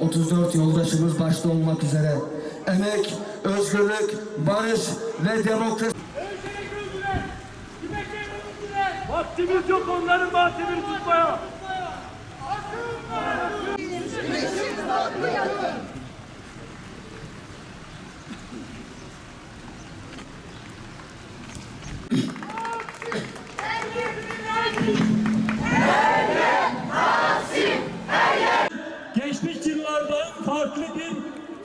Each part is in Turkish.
34 yoldaşımız başta olmak üzere. Emek, özgürlük, barış ve demokrasi... Vaktimiz yok onların vaktini tutmaya. Geçmiş yıllardan farklı bir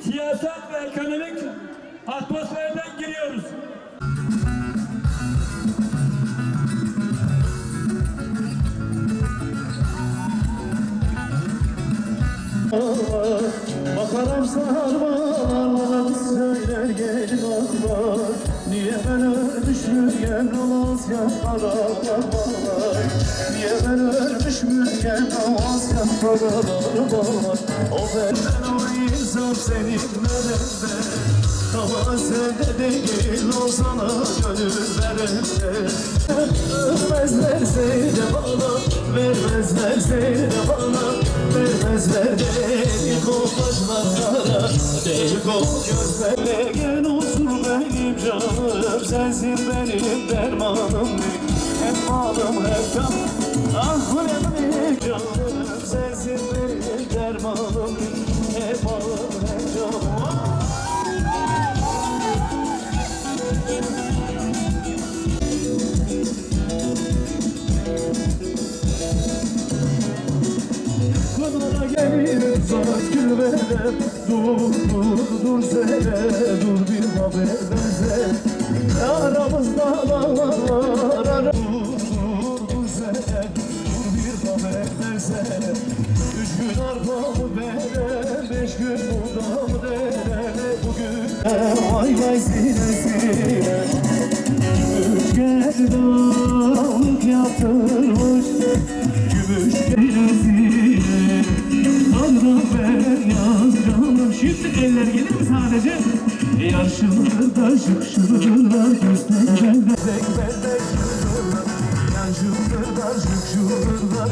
siyaset ve ekonomik atmosferden giriyoruz. Bakarım sarmalar söyler gelin aklar Niye ben ölmüş mürgen olmaz yaşlara var. Niye ben ölmüş mürgen olmaz yaşlara var. O benden o insan senin nerede Ama sende değil o sana gönül verende. Vermezler seni bana Vermezler seni bana Vermezler beni koklaşmaklara Değil kok gözlerle Gel olsun canım Sensin benim dermanım. Hem malım hem canım Pınara gelir zat gülvere Dur dur dur sene dur bir haber verse. Aramızda dağlar ara Dur sene dur bir haber verse. Üç gün arpamı vere beş gün buğdamı dere Bugün vay vay sine sine Gümüş gerdanlık yaptırmış Gümüş Arda canım Şimdi eller gelir mi sadece? Yaşlılar şık şırlar Göstergeler Bek bellek şırlar Yaşlılar şık var